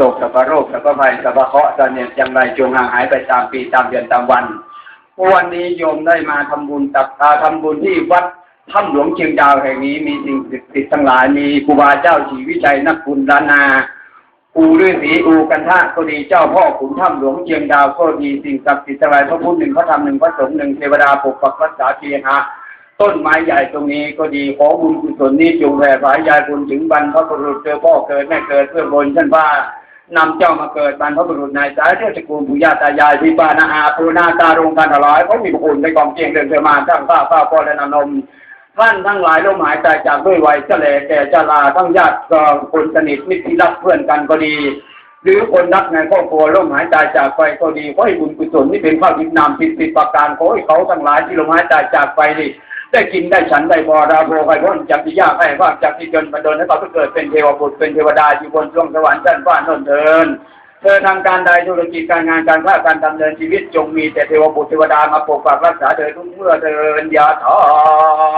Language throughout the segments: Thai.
โรคสัพโรคสัพภัยสัพเคราะห์เนียอย่างไรจงห่างหายไปตามปีตามเดือนตามวัน วันนี้โยมได้มาทำบุญตักอาทำบุญที่วัดถ้ำหลวงเชียงดาวแห่งนี้มีสิ่งศักดิ์สิทธิ์ทั้งหลายมีครูบาเจ้าศรีวิชัยนักบุญล้านนาอูฤาษีอูกันทะก็ดีเจ้าพ่อขุนถ้ำหลวงเชียงดาวก็ดีสิ่งศักดิ์สิทธิ์ทั้งหลายพระพุทธหนึ่งพระธรรมหนึ่งพระสงฆ์หนึ่งเทวดาปกปักรักษาเพียงหาต้นไม้ใหญ่ตรงนี้ก็ดีขอบุญกุศลนี้จงแผ่สายยายบุญถึงบรรพบุรุษเจอพ่อเกิดแม่เกิดเพื่อนบนท่านว่า นำเจ้ามาเกิดบรรพบุรุษนายสายเทศกูลปู่ย่าตายายพี่ป้านาอาปูนาตารงกันถลายเขามีพระคุณในกองเกียงเดินเสมาทั้งข้าข้าพ่อและนานมท่านทั้งหลายล้มหายตายจากด้วยวัยเฉลแก่ชราทั้งญาติก็คนสนิทมิตรที่รักเพื่อนกันก็ดี หรือคนรักในครอบครัวล้มหายตายจากไปก็ดีขอให้บุญกุศลนี่เป็นข้าวทิพนามทิพย์ติดประการขอให้เขาทั้งหลายที่ล้มหายตายจากไปนี่ ได้กินได้ฉันได้บอราโภไปพ้นจากที่ยากให้ว่าจากที่จนบันดลให้เขาไปเกิดเป็นเทวบุตรเป็นเทวดาอยู่บนสวงสวรรค์ชั้นฟ้านนเดินเธอทางการใดธุรกิจการงานการค้าการดำเนินชีวิตจงมีแต่เทวบุตรเทวดามาปกปักรักษาเธอทุกเมื่อเดินยาถองเปตานังปะกะปะติจิตังปฏิตังตุมังจิตเมวะสัมมิตโตสัพเพปเรนโตสังฆปะจันโตปนาลาโตยะธามณีโตติลาโตยะธาอายันตะโพติกินานินาตังกมิจุปฏิติตาติการตังอิตายะตตานาโตโอปะกะปะติโสยาตินะโมจะอายังนิตาจิตโตเปตานังพุทอ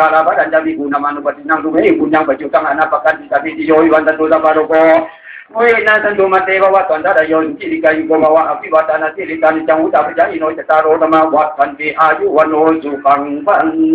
ราราภะดันจาวิกุณามานุปตินังตุเมหิปุญญังปัจจุตังอนาปกันติตาปิติโยวิวันตันตุสัพพะโรโกโอยนาสันตุมาเตภวะตันตะโยนจิริกายุโกภวะอภิวัตน Kuena santo mateva wa tanda da yon cili kayu goma wa api wa tana cili tani changu tapi jani no cetaro dama wa tanti ayu wa no zukang pandang.